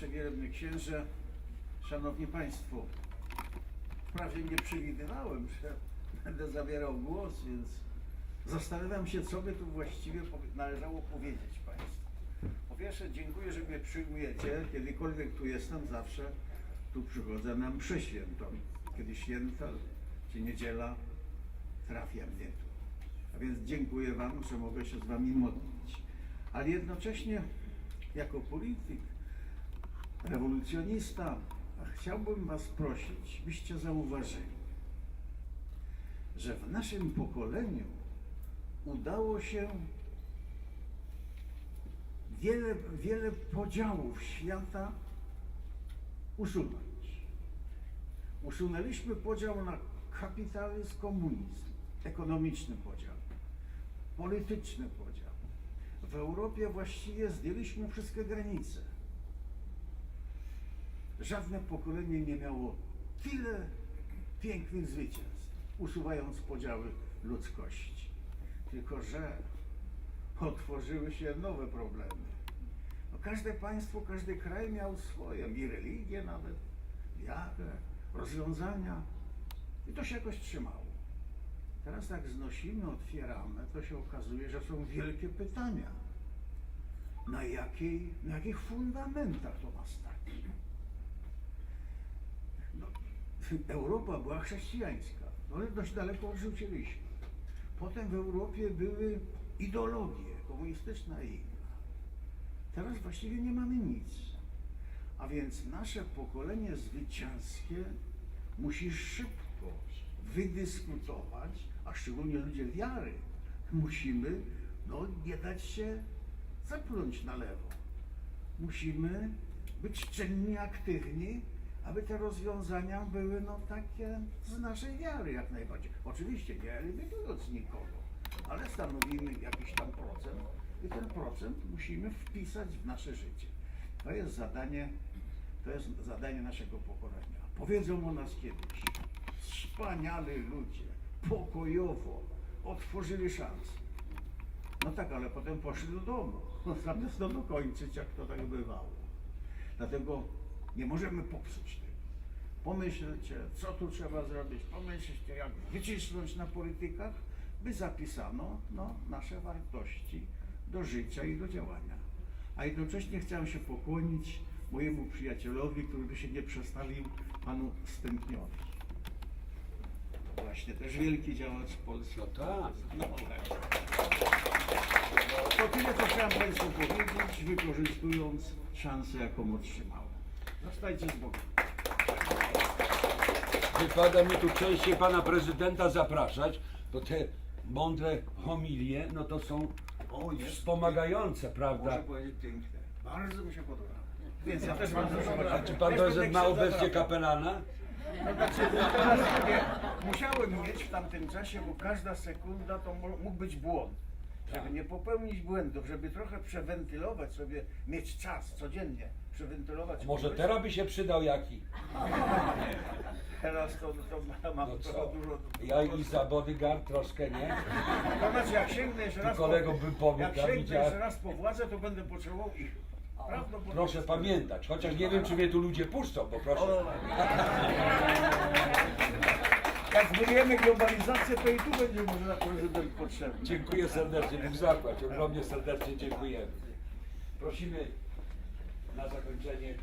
Przewielebny Księże, Szanowni Państwo, wprawdzie nie przewidywałem, że będę zabierał głos, więc zastanawiam się, co by tu właściwie należało powiedzieć Państwu. Po pierwsze, dziękuję, że mnie przyjmujecie. Kiedykolwiek tu jestem, zawsze tu przychodzę na mszę świętą. Kiedy święta czy niedziela, trafia mnie tu. A więc dziękuję Wam, że mogę się z Wami modlić. Ale jednocześnie, jako polityk, rewolucjonista, chciałbym Was prosić, byście zauważyli, że w naszym pokoleniu udało się wiele, wiele podziałów świata usunąć. Usunęliśmy podział na kapitalizm, komunizm, ekonomiczny podział, polityczny podział. W Europie właściwie zdjęliśmy wszystkie granice. Żadne pokolenie nie miało tyle pięknych zwycięstw, usuwając podziały ludzkości. Tylko, że otworzyły się nowe problemy. No, każde państwo, każdy kraj miał swoje, i religię nawet, wiarę, rozwiązania. I to się jakoś trzymało. Teraz jak znosimy, otwieramy, to się okazuje, że są wielkie pytania. Na, jakiej, na jakich fundamentach to ma stać? Europa była chrześcijańska, no ale dość daleko odrzuciliśmy. Potem w Europie były ideologie, komunistyczna i inna. Teraz właściwie nie mamy nic. A więc nasze pokolenie zwycięskie musi szybko wydyskutować, a szczególnie ludzie wiary, musimy no, nie dać się zapluć na lewo. Musimy być czynni, aktywni, aby te rozwiązania były no, takie z naszej wiary jak najbardziej. Oczywiście nie eliminując nikogo, ale stanowimy jakiś tam procent i ten procent musimy wpisać w nasze życie. To jest zadanie, to jest zadanie naszego pokolenia. Powiedzą o nas kiedyś. Wspaniali ludzie, pokojowo, otworzyli szansę. No tak, ale potem poszli do domu, zamiast to dokończyć, jak to tak bywało. Dlatego nie możemy popsuć tego. Pomyślcie, co tu trzeba zrobić, pomyślcie, jak wycisnąć na politykach, by zapisano no, nasze wartości do życia i do działania. A jednocześnie chciałem się pokłonić mojemu przyjacielowi, który by się nie przestawił, panu Stępniowi. Właśnie też wielki działacz polski. No tak. No. To tyle, co chciałem Państwu powiedzieć, wykorzystując szansę, jaką otrzymałem. Zostajcie z Bogiem. Wypada mi tu częściej pana prezydenta zapraszać, to te mądre homilie, no to są O, jest. wspomagające, prawda? Muszę powiedzieć piękne. Bardzo mi się podoba. Więc ja też bardzo A czy pan prezydent ma obecnie kapelana? No znaczy, sobie musiałem mieć w tamtym czasie, bo każda sekunda to mo- mógł być błąd. Żeby nie popełnić błędów, żeby trochę przewentylować sobie, mieć czas codziennie, przewentylować. Może umysł. teraz by się przydał jaki? Teraz to, to ma- mam No trochę co? dużo. Ja i za bodyguard troszkę, nie? To znaczy, jak sięgnę jeszcze raz. kolegom bym powiedział, jak sięgnę widziałem. jeszcze raz po władzę, to będę potrzebował ich. Prawdopodobnie. Proszę pamiętać, chociaż nie wiem, czy mnie tu ludzie puszczą, bo proszę. O, Jak zbudujemy globalizację, to i tu będzie może prezydent potrzebny. Dziękuję serdecznie, Bóg zapłać, ogromnie serdecznie dziękujemy. Prosimy na zakończenie